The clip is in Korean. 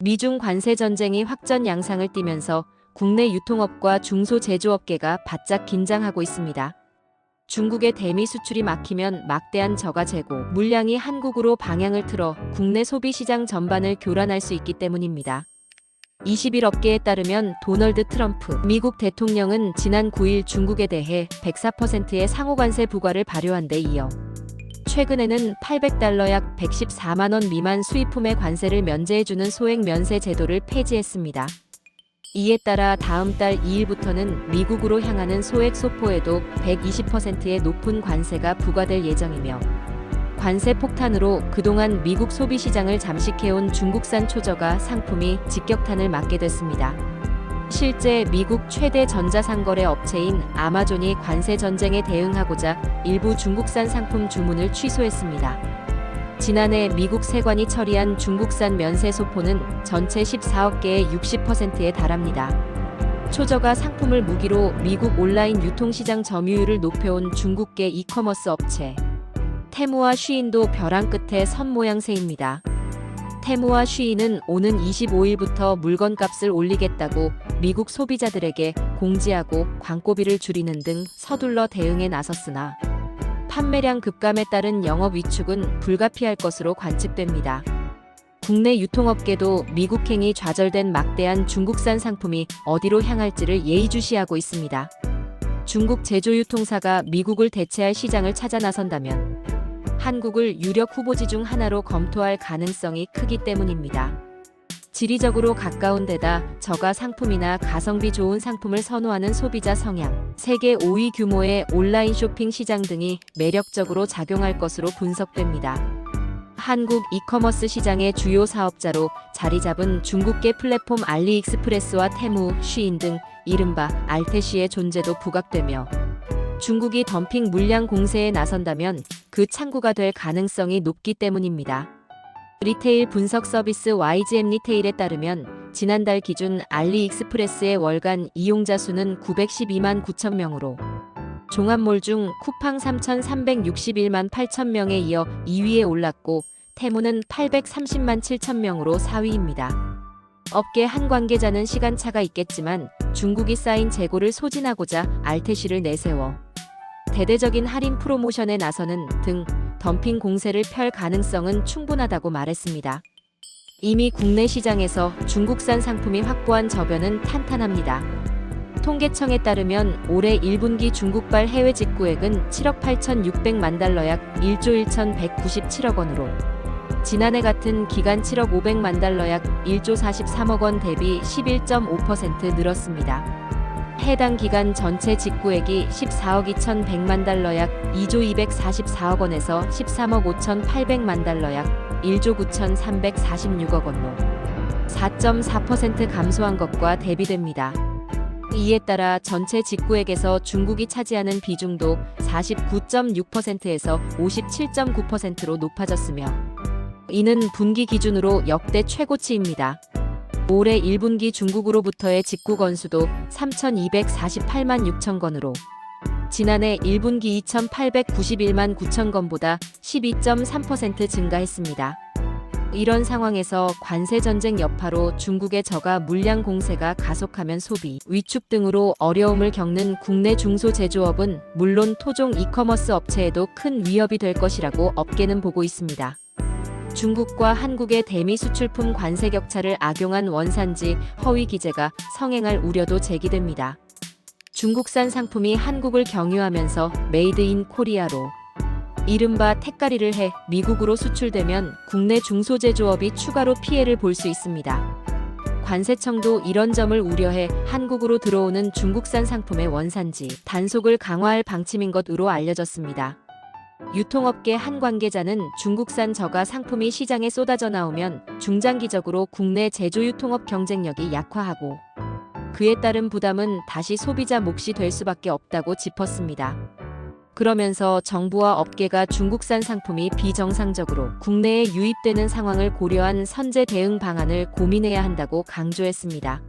미중 관세 전쟁이 확전 양상을 띠면서 국내 유통업과 중소제조업계가 바짝 긴장하고 있습니다. 중국의 대미 수출이 막히면 막대한 저가 재고, 물량이 한국으로 방향을 틀어 국내 소비 시장 전반을 교란할 수 있기 때문입니다. 20일 업계에 따르면 도널드 트럼프 미국 대통령은 지난 9일 중국에 대해 104%의 상호관세 부과를 발효한 데 이어 최근에는 800달러 약 114만 원 미만 수입품의 관세를 면제해주는 소액 면세 제도를 폐지했습니다. 이에 따라 다음 달 2일부터는 미국으로 향하는 소액 소포에도 120%의 높은 관세가 부과될 예정이며 관세 폭탄으로 그동안 미국 소비 시장을 잠식해온 중국산 초저가 상품이 직격탄을 맞게 됐습니다. 실제 미국 최대 전자상거래 업체인 아마존이 관세 전쟁에 대응하고자 일부 중국산 상품 주문을 취소했습니다. 지난해 미국 세관이 처리한 중국산 면세 소포는 전체 14억 개의 60%에 달합니다. 초저가 상품을 무기로 미국 온라인 유통시장 점유율을 높여온 중국계 이커머스 업체 테무와 쉬인도 벼랑 끝에 선 모양새입니다. 테무와 쉬인은 오는 25일부터 물건값을 올리겠다고 미국 소비자들에게 공지하고 광고비를 줄이는 등 서둘러 대응에 나섰으나 판매량 급감에 따른 영업 위축은 불가피할 것으로 관측됩니다. 국내 유통업계도 미국행이 좌절된 막대한 중국산 상품이 어디로 향할지를 예의주시하고 있습니다. 중국 제조유통사가 미국을 대체할 시장을 찾아 나선다면 한국을 유력 후보지 중 하나로 검토할 가능성이 크기 때문입니다. 지리적으로 가까운 데다 저가 상품이나 가성비 좋은 상품을 선호하는 소비자 성향, 세계 5위 규모의 온라인 쇼핑 시장 등이 매력적으로 작용할 것으로 분석됩니다. 한국 이커머스 시장의 주요 사업자로 자리 잡은 중국계 플랫폼 알리익스프레스와 테무, 쉬인 등 이른바 알테시의 존재도 부각되며 중국이 덤핑 물량 공세에 나선다면 그 창구가 될 가능성이 높기 때문입니다. 리테일 분석 서비스 YGM 리테일에 따르면 지난달 기준 알리익스프레스의 월간 이용자 수는 912만 9천 명으로 종합몰 중 쿠팡 3,361만 8천 명에 이어 2위에 올랐고 테무는 830만 7천 명으로 4위입니다. 업계 한 관계자는 시간차가 있겠지만 중국이 쌓인 재고를 소진하고자 알테시를 내세워 대대적인 할인 프로모션에 나서는 등 덤핑 공세를 펼 가능성은 충분하다고 말했습니다. 이미 국내 시장에서 중국산 상품이 확보한 저변은 탄탄합니다. 통계청에 따르면 올해 1분기 중국발 해외 직구액은 7억 8,600만 달러 약 1조 1,197억 원으로 지난해 같은 기간 7억 500만 달러 약 1조 43억 원 대비 11.5% 늘었습니다. 해당 기간 전체 직구액이 14억 2,100만 달러 약 2조 244억 원에서 13억 5,800만 달러 약 1조 9,346억 원로 4.4% 감소한 것과 대비됩니다. 이에 따라 전체 직구액에서 중국이 차지하는 비중도 49.6%에서 57.9%로 높아졌으며 이는 분기 기준으로 역대 최고치입니다. 올해 1분기 중국으로부터의 직구 건수도 3,248만 6천 건으로 지난해 1분기 2,891만 9천 건보다 12.3% 증가했습니다. 이런 상황에서 관세 전쟁 여파로 중국의 저가 물량 공세가 가속하면 소비, 위축 등으로 어려움을 겪는 국내 중소 제조업은 물론 토종 이커머스 업체에도 큰 위협이 될 것이라고 업계는 보고 있습니다. 중국과 한국의 대미 수출품 관세 격차를 악용한 원산지 허위 기재가 성행할 우려도 제기됩니다. 중국산 상품이 한국을 경유하면서 메이드 인 코리아로 이른바 택가리를 해 미국으로 수출되면 국내 중소제조업이 추가로 피해를 볼 수 있습니다. 관세청도 이런 점을 우려해 한국으로 들어오는 중국산 상품의 원산지 단속을 강화할 방침인 것으로 알려졌습니다. 유통업계 한 관계자는 중국산 저가 상품이 시장에 쏟아져 나오면 중장기적으로 국내 제조 유통업 경쟁력이 약화하고 그에 따른 부담은 다시 소비자 몫이 될 수밖에 없다고 짚었습니다. 그러면서 정부와 업계가 중국산 상품이 비정상적으로 국내에 유입되는 상황을 고려한 선제 대응 방안을 고민해야 한다고 강조했습니다.